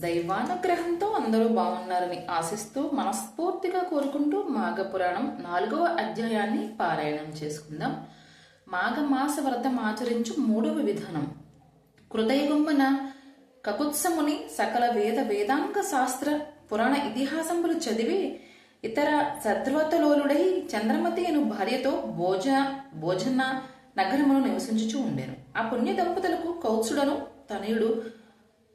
దైవానుగ్రహంతో అందరూ బాగున్నారని ఆశిస్తూ మనస్ఫూర్తిగా కోరుకుంటూ మాఘ పురాణం నాలుగవ అధ్యాయాన్ని పారాయణం చేసుకుందాం. మాఘ మాస వ్రతం ఆచరించు మూడవ విధానం. కృదయగుమ్మన కకుత్సముని సకల వేద వేదాంగ శాస్త్ర పురాణ ఇతిహాసములు చదివి ఇతర సద్వ్రతలోలుడై చంద్రమతి అను భార్యతో భోజ భోజన నగరమును నివసించుచూ ఉండేను. ఆ పుణ్య దంపతులకు కౌత్సుడను తనయుడు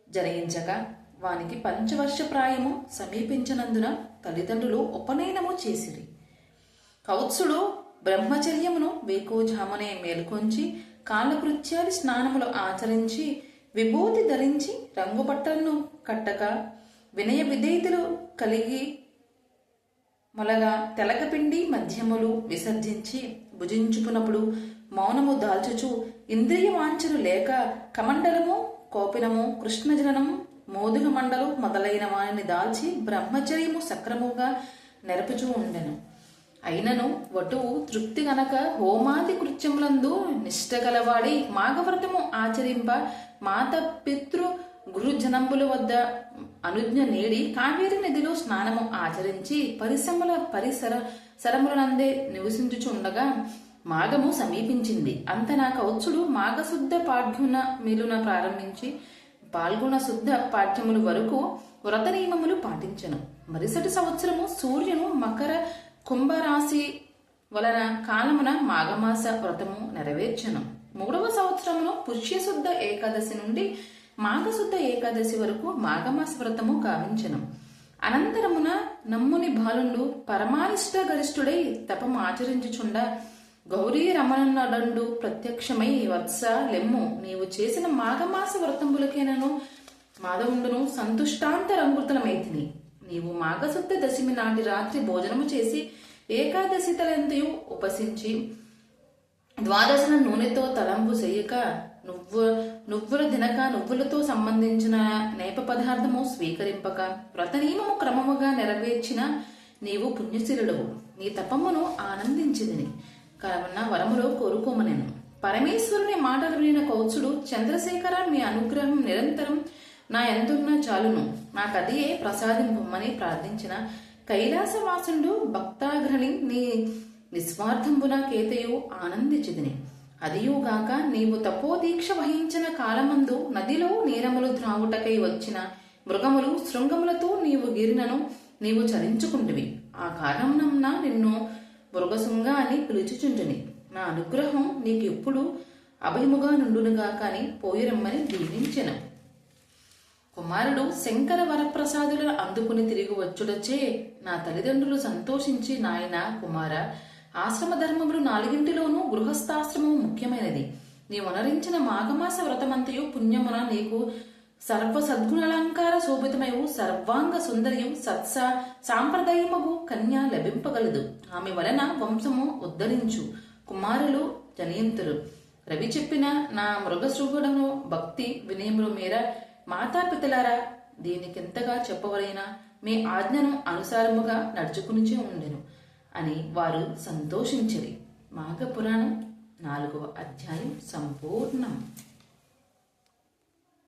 జరయించగా వానికి పంచవర్ష ప్రాయము సమీపించినందున తల్లిదండ్రులు ఉపనయనము చేసిరి. కౌత్సుడు బ్రహ్మచర్యమును వేకోజామునే మేల్కొంచి కాలకృత్యాది స్నానములు ఆచరించి విభూతి ధరించి రంగు బట్టలను కట్టక వినయ విధేయతలు కలిగి మొలగా తెలకపిండి మధ్యములు విసర్జించి భుజించుకున్నప్పుడు మౌనము దాల్చుచు ఇంద్రియ వాంఛలు లేక కమండలము కోపినము కృష్ణజలనము మోదుగ మండలు మొదలైన వారిని దాల్చి బ్రహ్మచర్యము సక్రముగా నెరపుచూ ఉండెను. అయినను వటువు తృప్తి గనక హోమాది కృత్యములందు నిష్ట గలవాడి మాఘవ్రతము ఆచరింప మాత పితృ గురుజనంబుల వద్ద అనుజ్ఞ నేడి కావేరి నదిలో స్నానము ఆచరించి పరిశ్రమల పరిసర సరములనందే నివసించుచుండగా మాఘము సమీపించింది. అంతనా కౌత్సుడు మాఘశుద్ధ పాఠ్యున మిలున ప్రారంభించి పాల్గొన శుద్ధ పాఠ్యముల వరకు వ్రత నియమములు పాటించను. మరుసటి సంవత్సరము సూర్యును మకర కుంభరాశి వలన కాలమున మాఘమాస వ్రతము నెరవేర్చను. మూడవ సంవత్సరంలో పుష్యశుద్ధ ఏకాదశి నుండి మాఘశుద్ధ ఏకాదశి వరకు మాఘమాస వ్రతము గావించను. అనంతరమున నమ్ముని బాలుండు పరమానిష్ట గరిష్ఠుడై తపము ఆచరించుచుండ గౌరీ రమణన్నడండు ప్రత్యక్షమై వత్స లెమ్ము. నీవు చేసిన మాఘమాస వ్రతంబులకేనను మాధవుండును సంతుష్టాంతరంగుతులమైతిని నీవు మాఘశుద్ధ దశమి నాటి రాత్రి భోజనము చేసి ఏకాదశి తలంతయు ఉపసించి ద్వాదశన నూనెతో తలంబు చేయక నువ్వు నువ్వుల దినక నువ్వులతో సంబంధించిన నేప పదార్థము స్వీకరింపక వ్రత నియమము క్రమముగా నెరవేర్చిన నీవు పుణ్యశీలుడవు. నీ తపమును ఆనందించిదిని కావున వరములో కోరుకోమనెను పరమేశ్వరుని మాటలు వినిన కౌత్సుడు చంద్రశేఖర మీ అనుగ్రహం నిరంతరం నా ఎందున్న చాలును. నాకదియే ప్రసాదింపమని ప్రార్థించిన కైలాసవాసుడు భక్తాగ్రహి నీ నిస్వార్థంబున కేతయు ఆనందించిదిని. అదియుగాక నీవు తపోదీక్ష వహించిన కాలమందు నదిలో నీరములు త్రాగుటకై వచ్చిన మృగములు శృంగములతో నీవు గిరినను నీవు చరించుకుంటువి. ఆ కారణంన నిన్ను మృగశృంగ అని పిలుచుచుంటుని నా అనుగ్రహం నీకు ఎప్పుడు అభయముగా నుండునుగా కాని పోయిరమ్మని దీవించెను కుమారుడు శంకర వరప్రసాదులను అందుకుని తిరిగి వచ్చుడచే నా తల్లిదండ్రులు సంతోషించి నాయన కుమార ఆశ్రమ ధర్మములు నాలుగింటిలోనూ గృహస్థాశ్రమం ముఖ్యమైనది నీ వనరించిన మాఘమాస వ్రతమంతయు పుణ్యమున నీకు సర్వ సద్గుణాలంకార శోభితమయు సర్వాంగ సుందర్యం సత్స సాంప్రదాయమగు కన్య లభింపగలదు. ఆమె వలన వంశము ఉద్ధరించు. కుమారులు జనయంతులు. రవి చెప్పిన నా మృగశృగుడను భక్తి వినయములు మేర మాతాపితలారా దీనికెంతగా చెప్పవలైనా మీ ఆజ్ఞను అనుసారముగా నడుచుకునిచే ఉండెను అని వారు సంతోషించరి. మాఘ పురాణం నాలుగవ అధ్యాయం సంపూర్ణం.